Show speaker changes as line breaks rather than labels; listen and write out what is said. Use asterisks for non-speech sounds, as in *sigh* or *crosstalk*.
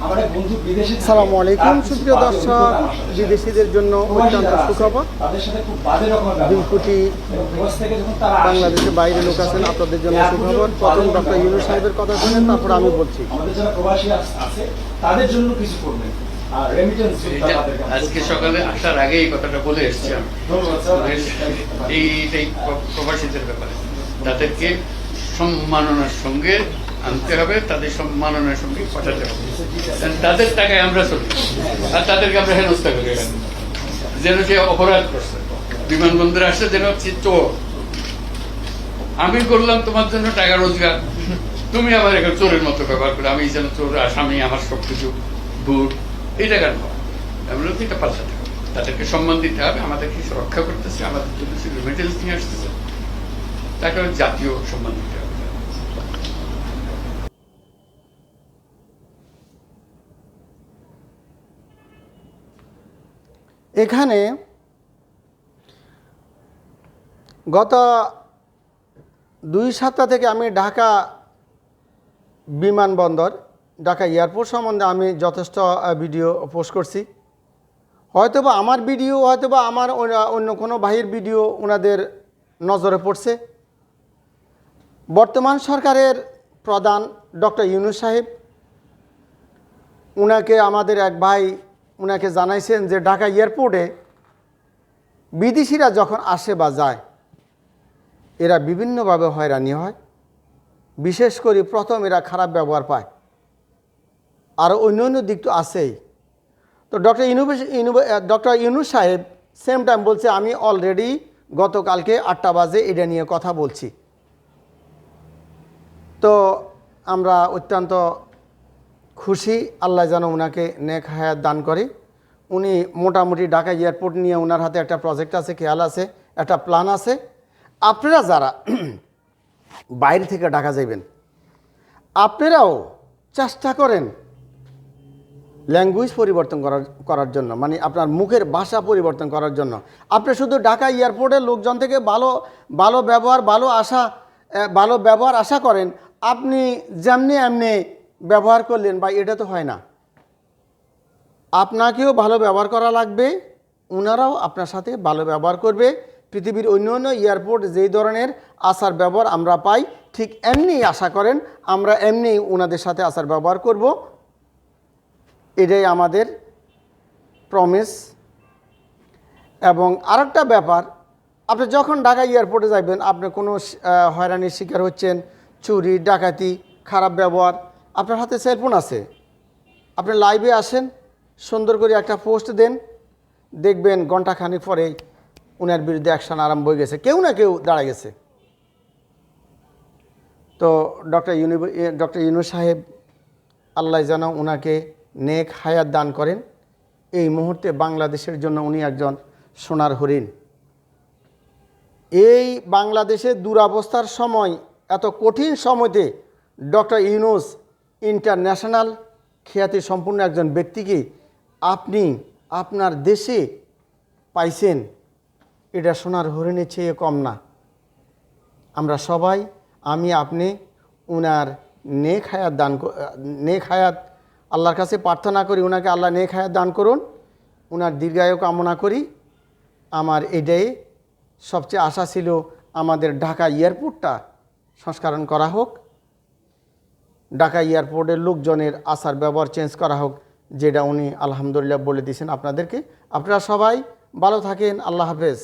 আসসালামু আলাইকুম সুপ্রিয় দর্শক। বিদেশিদের জন্য অত্যন্ত সুখবর। দুই কোটি
প্রবাস থেকে যখন তারা আসে,
বাংলাদেশের বাইরে লোক আছেন আপনাদের জন্য সুখবর। প্রথম ডক্টর ইউনুস সাহেবের কথা শুনেন তারপর আমি বলছি।
আমাদের যারা প্রবাসী আস- আছে তাদের জন্য কিছু করবেন। আর রেমিটেন্স
এটা আজকে সকালে আসার আগে এই কথাটা বলে এসছি আমি।
ধন্যবাদ
এই এই প্রবাসীদের ব্যাপারে। তাদেরকে সম্মাননার সঙ্গে আনতে হবে, তাদের সম্মাননার সঙ্গে পাঠাতে হবে। তাদের টাকায় আমরা চলি, আর তাদেরকে আমরা হেনস্থা করি। যেন সে অপরাধ করছে। বিমানবন্দরে আসছে যেন চোর আমি করলাম তোমার জন্য টাকা রোজগার। তুমি আমার এখানে চোরের মতো ব্যবহার করে। আমি যেন চোর, আসামি, আমার সব কিছু ভুট এটা কেন আমরা এটা পাল্টাতে হবে তাদেরকে সম্মান দিতে হবে, আমাদেরকে রক্ষা করতেছে আমাদের জন্য মেটেরিয়ালস নিয়ে আসতেছে। তাকে জাতীয় সম্মান দিতে হবে।
এখানে গত দুই সপ্তাহ থেকে আমি ঢাকা বিমানবন্দর, ঢাকা এয়ারপোর্ট সম্বন্ধে আমি যথেষ্ট ভিডিও পোস্ট করছি। হয়তোবা আমার ভিডিও, হয়তোবা আমার অন্য- কোনো ভাইয়ের ভিডিও ওনাদের নজরে পড়ছে। বর্তমান সরকারের প্রধান ডক্টর ইউনুস সাহেব ওনাকে আমাদের এক ভাই উনাকে জানাইছেন যে ঢাকা এয়ারপোর্টে বিদেশিরা যখন আসে বা যায়, এরা বিভিন্নভাবে হয়রানি হয়। বিশেষ করে প্রথম এরা খারাপ ব্যবহার পায়। আর অন্য অন্য দিক তো আছেই। তো ডক্টর ইউনুবেশ ডক্টর ইউনুস সাহেব সেম টাইম বলছে, আমি অলরেডি গতকালকে আটটা বাজে এটা নিয়ে কথা বলছি। তো আমরা অত্যন্ত খুশি, আল্লাহ যেন ওনাকে নেক হায়াত দান করে। উনি মোটামুটি ঢাকা এয়ারপোর্ট নিয়ে ওনার হাতে একটা প্রজেক্ট আছে, খেয়াল আছে, একটা প্ল্যান আছে। আপনারা যারা *clears throat* বাইরে থেকে ঢাকা যাবেন আপনারাও চেষ্টা করেন ল্যাঙ্গুয়েজ পরিবর্তন করার করার জন্য মানে আপনার মুখের ভাষা পরিবর্তন করার জন্য। আপনি শুধু ঢাকা এয়ারপোর্টের লোকজন থেকে ভালো ভালো ব্যবহার, ভালো আশা ভালো ব্যবহার আশা করেন, আপনি যেমনি এমনি ব্যবহার করলেন বা এটা তো হয় না। আপনাকেও ভালো ব্যবহার করা লাগবে ওনারাও আপনার সাথে ভালো ব্যবহার করবে। পৃথিবীর অন্য অন্য এয়ারপোর্ট যেই ধরনের আসার ব্যবহার আমরা পাই, ঠিক এমনি আশা করেন, আমরা এমনি ওনাদের সাথে আসার ব্যবহার করব। এটাই আমাদের প্রমিস এবং আরেকটা ব্যাপার, আপনি যখন ঢাকা এয়ারপোর্টে যাবেন আপনি কোনো হয়রানির শিকার হচ্ছেন, চুরি, ডাকাতি, খারাপ ব্যবহার আপনার হাতে সেলফোন আছে। আপনি লাইভে আসেন, সুন্দর করে একটা পোস্ট দেন, দেখবেন ঘণ্টা খানিক পরেই উনার বিরুদ্ধে অ্যাকশন আরম্ভ হয়ে গেছে। কেউ না কেউ দাঁড়া গেছে। তো ডক্টর ইউনি ডক্টর ইউনু সাহেব, আল্লাহ যেন ওনাকে নেক হায়াত দান করেন। এই মুহূর্তে বাংলাদেশের জন্য উনি একজন সোনার হরিণ। এই বাংলাদেশের দুরাবস্থার সময়, এত কঠিন সময়তে ডক্টর ইউনুস ইন্টারন্যাশনাল খ্যাতি সম্পূর্ণ একজন ব্যক্তিকে আপনি আপনার দেশে পাইছেন, এটা সোনার হরিণের চেয়ে কম না। আমরা সবাই, আমি, আপনি, উনার নেক হায়াত দান নেক হায়াত আল্লাহর কাছে প্রার্থনা করি ওনাকে আল্লাহ নেক হায়াত দান করুন। উনার দীর্ঘায়ু কামনা করি। আমার এটাই সবচেয়ে আশা ছিল আমাদের ঢাকা এয়ারপোর্টটা সংস্করণ করা হোক। ঢাকা এয়ারপোর্টের লোকজনের আসার ব্যবহার চেঞ্জ করা হোক, যেটা উনি আলহামদুলিল্লাহ বলে দিয়েছেন আপনাদেরকে। আপনারা সবাই ভালো থাকেন, আল্লাহ হাফেজ।